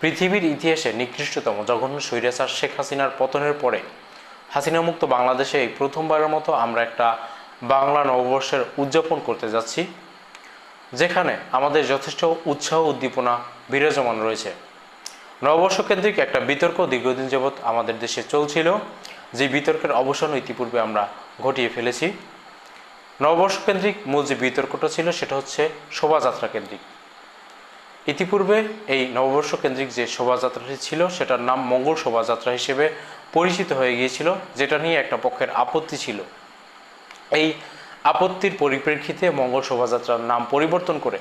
পৃথিবীর ইতিহাসে নিকৃষ্টতম জঘন্য স্বৈরাচার শেখ হাসিনার পতনের পরে হাসিনা মুক্ত বাংলাদেশে এই প্রথমবারের মতো আমরা একটা বাংলা নববর্ষের উদযাপন করতে যাচ্ছি, যেখানে আমাদের যথেষ্ট উৎসাহ উদ্দীপনা বিরাজমান রয়েছে। নববর্ষ কেন্দ্রিক একটা বিতর্ক দীর্ঘদিন যাবৎ আমাদের দেশে চলছিল, যে বিতর্কের অবসান ইতিপূর্বে আমরা ঘটিয়ে ফেলেছি। নববর্ষ কেন্দ্রিক মূল যে বিতর্কটা ছিল সেটা হচ্ছে শোভাযাত্রা কেন্দ্রিক। ইতিপূর্বে এই নববর্ষ কেন্দ্রিক যে শোভাযাত্রাটি ছিল, সেটার নাম মঙ্গল শোভাযাত্রা হিসেবে পরিচিত হয়ে গিয়েছিল, যেটা নিয়ে একটা পক্ষের আপত্তি ছিল। এই আপত্তির পরিপ্রেক্ষিতে মঙ্গল শোভাযাত্রার নাম পরিবর্তন করে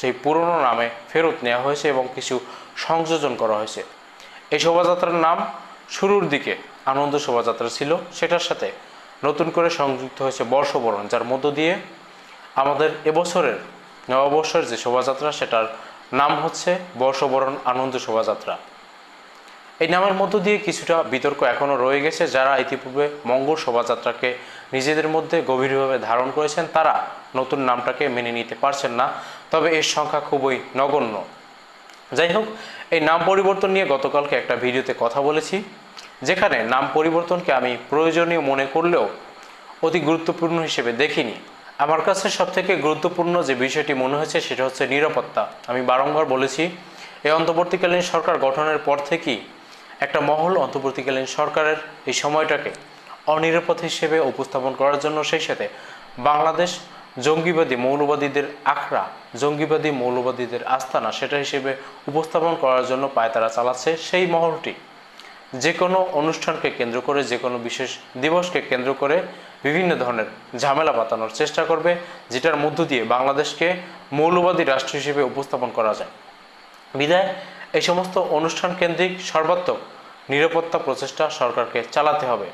সেই পুরনো নামে ফেরত নেওয়া হয়েছে এবং কিছু সংযোজন করা হয়েছে। এই শোভাযাত্রার নাম শুরুর দিকে আনন্দ শোভাযাত্রা ছিল, সেটার সাথে নতুন করে সংযুক্ত হয়েছে বর্ষবরণ, যার মধ্য দিয়ে আমাদের এবছরের নববর্ষের যে শোভাযাত্রা, সেটার নাম হচ্ছে বর্ষবরণ আনন্দ শোভাযাত্রা। এই নামের মধ্য দিয়ে কিছুটা বিতর্ক এখনও রয়ে গেছে যারা ইতিপূর্বে মঙ্গল শোভাযাত্রাকে নিজেদের মধ্যে গভীরভাবে ধারণ করেছেন, তারা নতুন নামটাকে মেনে নিতে পারছেন না, তবে এর সংখ্যা খুবই নগণ্য। যাই হোক, এই নাম পরিবর্তন নিয়ে গতকালকে একটা ভিডিওতে কথা বলেছি, যেখানে নাম পরিবর্তনকে আমি প্রয়োজনীয় মনে করলেও অতি গুরুত্বপূর্ণ হিসেবে দেখিনি। আমার কাছে সবথেকে গুরুত্বপূর্ণ যে বিষয়টি মনে হয়েছে, সেটা হচ্ছে নিরাপত্তা। আমি বারংবার বলেছি, এই অন্তর্বর্তীকালীন সরকার গঠনের পর থেকেই একটা মহল অন্তর্বর্তীকালীন সরকারের এই সময়টাকে অনিরাপদ হিসেবে উপস্থাপন করার জন্য সেই সাথে বাংলাদেশ জঙ্গিবাদী মৌলবাদীদের আখড়া, জঙ্গিবাদী মৌলবাদীদের আস্তানা, সেটা হিসেবে উপস্থাপন করার জন্য পায়তারা চালাচ্ছে সেই মহলটি। যে কোনো অনুষ্ঠানকে কেন্দ্র করে যে কোনো বিশেষ দিবসকে কেন্দ্র করে বিভিন্ন ধরনের ঝামেলা পাতানোর চেষ্টা করবে, যেটার মধ্য দিয়ে বাংলাদেশকে মৌলবাদী রাষ্ট্র হিসেবে উপস্থাপন করা যায়। বিদায় এই সমস্ত অনুষ্ঠান কেন্দ্রিক সর্বাত্মক নিরাপত্তা প্রচেষ্টা সরকারকে চালাতে হবে।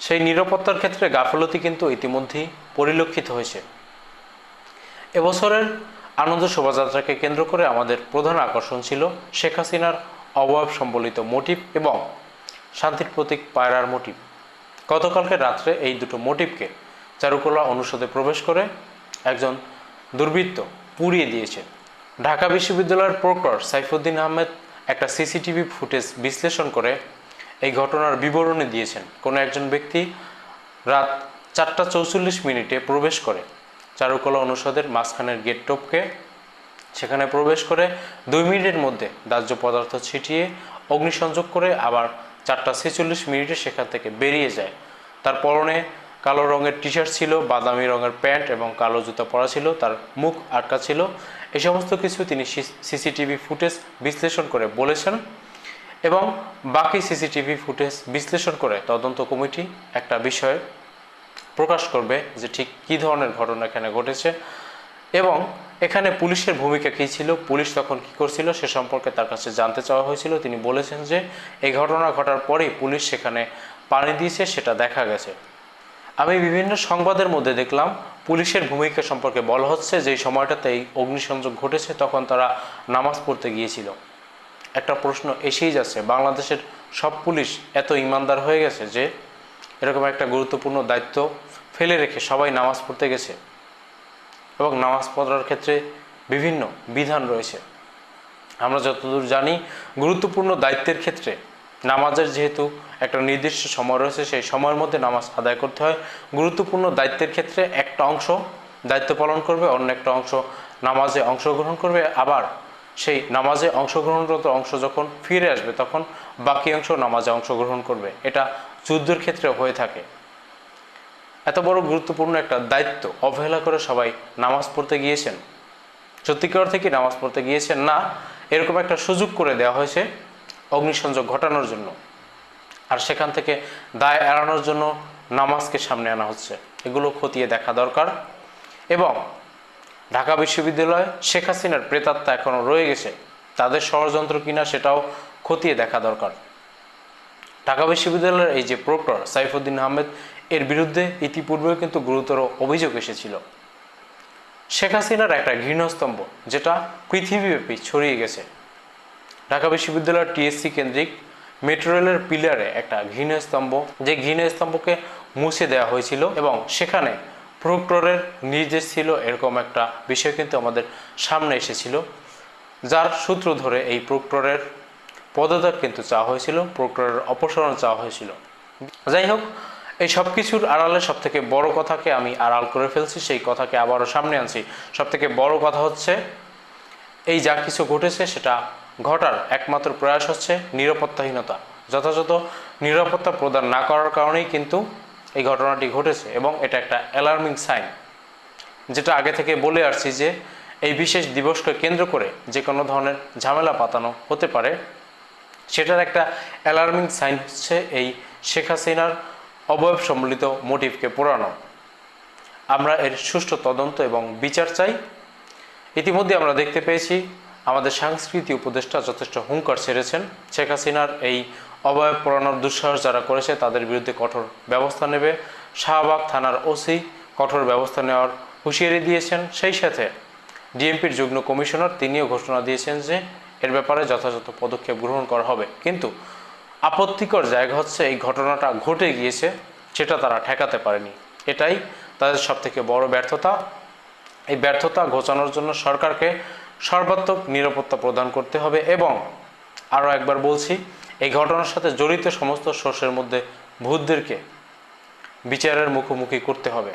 সেই নিরাপত্তার ক্ষেত্রে গাফলতি কিন্তু ইতিমধ্যেই পরিলক্ষিত হয়েছে। এবছরের আনন্দ শোভাযাত্রাকে কেন্দ্র করে আমাদের প্রধান আকর্ষণ ছিল শেখ হাসিনার অবয়ব সম্বলিত মোটিভ এবং শান্তির প্রতীক পায়রার মোটিভ। গতকালকে রাত্রে এই দুটো মোটিভকে চারুকলা অনুষদে প্রবেশ করে একজন দুর্বৃত্ত পুড়িয়ে দিয়েছে। ঢাকা বিশ্ববিদ্যালয়ের প্রক্টর সাইফুদ্দিন আহমেদ একটা সিসিটিভি ফুটেজ বিশ্লেষণ করে এই ঘটনার বিবরণী দিয়েছেন। কোনো একজন ব্যক্তি রাত চারটা চৌচল্লিশ মিনিটে প্রবেশ করে চারুকলা অনুষদের মাঝখানের গেট টপকে সেখানে প্রবেশ করে দুই মিনিটের মধ্যে দাহ্য পদার্থ ছিটিয়ে অগ্নিসংযোগ করে আবার চারটা ছেচল্লিশ মিনিটে সেখান থেকে বেরিয়ে যায়। তার পরনে কালো রঙের টি শার্ট ছিল, বাদামি রঙের প্যান্ট এবং কালো জুতা পরা ছিল, তার মুখ আটকা ছিল। এই সমস্ত কিছু তিনি সিসিটিভি ফুটেজ বিশ্লেষণ করে বলেছেন এবং বাকি সিসিটিভি ফুটেজ বিশ্লেষণ করে তদন্ত কমিটি একটা বিষয় প্রকাশ করবে যে ঠিক কী ধরনের ঘটনা এখানে ঘটেছে। এবং এখানে পুলিশের ভূমিকা কী ছিল? পুলিশ তখন কী করছিল? সে সম্পর্কে তার কাছে জানতে চাওয়া হয়েছিল। তিনি বলেছেন যে, এই ঘটনা ঘটার পরেই পুলিশ সেখানে পানি দিয়েছে, সেটা দেখা গেছে। আমি বিভিন্ন সংবাদের মধ্যে দেখলাম, পুলিশের ভূমিকা সম্পর্কে বলা হচ্ছে যে সময়টাতে এই অগ্নিসংযোগ ঘটেছে, তখন তারা নামাজ পড়তে গিয়েছিল। একটা প্রশ্ন এসেই যাচ্ছে, বাংলাদেশের সব পুলিশ এত ইমানদার হয়ে গেছে যে, এরকম একটা গুরুত্বপূর্ণ দায়িত্ব ফেলে রেখে সবাই নামাজ পড়তে গেছে। এবং নামাজ পড়ার ক্ষেত্রে বিভিন্ন বিধান রয়েছে। আমরা যতদূর জানি, গুরুত্বপূর্ণ দায়িত্বের ক্ষেত্রে নামাজের যেহেতু একটা নির্দিষ্ট সময় রয়েছে, সেই সময়ের মধ্যে নামাজ আদায় করতে হয়। গুরুত্বপূর্ণ দায়িত্বের ক্ষেত্রে একটা অংশ দায়িত্ব পালন করবে, অন্য একটা অংশ নামাজে অংশগ্রহণ করবে। আবার সেই নামাজে অংশগ্রহণরত অংশ যখন ফিরে আসবে, তখন বাকি অংশ নামাজে অংশগ্রহণ করবে। এটা যুদ্ধের ক্ষেত্রে হয়ে থাকে। এত বড় গুরুত্বপূর্ণ একটা দায়িত্ব অবহেলা করে সবাই নামাজ পড়তে গিয়েছেন। সত্যিকার থেকে নামাজ পড়তে গিয়েছেন? না, এরকম একটা সুযোগ করে দেওয়া হয়েছে অগ্নিসংযোগ ঘটানোর জন্য। আর সেখান থেকে দায় এড়ানোর জন্য নামাজকে সামনে আনা হচ্ছে। এগুলো খতিয়ে দেখা দরকার। এবং ঢাকা বিশ্ববিদ্যালয় শেখ হাসিনার প্রেতাত্মা এখনও রয়ে গেছে। তাদের ষড়যন্ত্র কিনা সেটাও খতিয়ে দেখা দরকার। ঢাকা বিশ্ববিদ্যালয়ের এই যে প্রক্টর সাইফুদ্দিন আহমেদ, এর বিরুদ্ধে ইতিপূর্বেও কিন্তু গুরুতর অভিযোগ এসেছিল। শেখ হাসিনার একটা ঘৃণস্তম্ভ, যেটা পৃথিবীব্যাপী ছড়িয়ে গেছে। ঢাকা বিশ্ববিদ্যালয়ের টিএসসি কেন্দ্রিক মেট্রো রেলের পিলারে একটা ঘৃণস্তম্ভ, যে ঘৃণস্তম্ভকে মুছে দেওয়া হয়েছিল এবং সেখানে প্রক্টরের নির্দেশ ছিল, এরকম একটা বিষয় কিন্তু আমাদের সামনে এসেছিল, যার সূত্র ধরে এই প্রক্টরের পদত্যাগ কিন্তু চাওয়া হয়েছিল প্রক্রিয়ার অপসারণ চাওয়া হয়েছিল। যাই হোক, এই সব কিছুর আড়ালে সব থেকে বড় কথাকে আমি আড়াল করে ফেলছি, সেই কথাকে আবারও সামনে আনছি। সব থেকে বড় কথা হচ্ছে, এই যা কিছু ঘটেছে সেটা ঘটার একমাত্র প্রয়াস হচ্ছে নিরাপত্তাহীনতা। যথাযথ নিরাপত্তা প্রদান না করার কারণেই কিন্তু এই ঘটনাটি ঘটেছে এবং এটা একটা অ্যালার্মিং সাইন যেটা আগে থেকে বলে আসছি যে, এই বিশেষ দিবসকে কেন্দ্র করে যে কোনো ধরনের ঝামেলা পাতানো হতে পারে। সেটার একটা অ্যালার্মিং সাইন হচ্ছে এই শেখ হাসিনার অবয়ব সম্বলিত মোটিভকে পোড়ানো। আমরা এর সুষ্ঠু তদন্ত এবং বিচার চাই। ইতিমধ্যে আমরা দেখতে পেয়েছি, আমাদের সাংস্কৃতিক উপদেষ্টা যথেষ্ট হুঙ্কার ছেড়েছেন। শেখ হাসিনার এই অবয়ব পোড়ানোর দুঃসাহস যারা করেছে, তাদের বিরুদ্ধে কঠোর ব্যবস্থা নেবে। শাহবাগ থানার ওসি কঠোর ব্যবস্থা নেওয়ার হুঁশিয়ারি দিয়েছেন। সেই সাথে ডিএমপির যুগ্ম কমিশনার তিনিও ঘোষণা দিয়েছেন যে এর ব্যাপারে যথাযথ পদক্ষেপ গ্রহণ করা হবে। কিন্তু আপত্তিকর জায়গা হচ্ছে এই ঘটনাটা ঘটে গিয়েছে, সেটা তারা ঠেকাতে পারেনি। এটাই তাদের সবথেকে বড় ব্যর্থতা। এই ব্যর্থতা ঘোচানোর জন্য সরকারকে সর্বাত্মক নিরাপত্তা প্রদান করতে হবে এবং আরও একবার বলছি, এই ঘটনার সাথে জড়িত সমস্ত সোর্সের মধ্যে ভূতদেরকে বিচারের মুখোমুখি করতে হবে।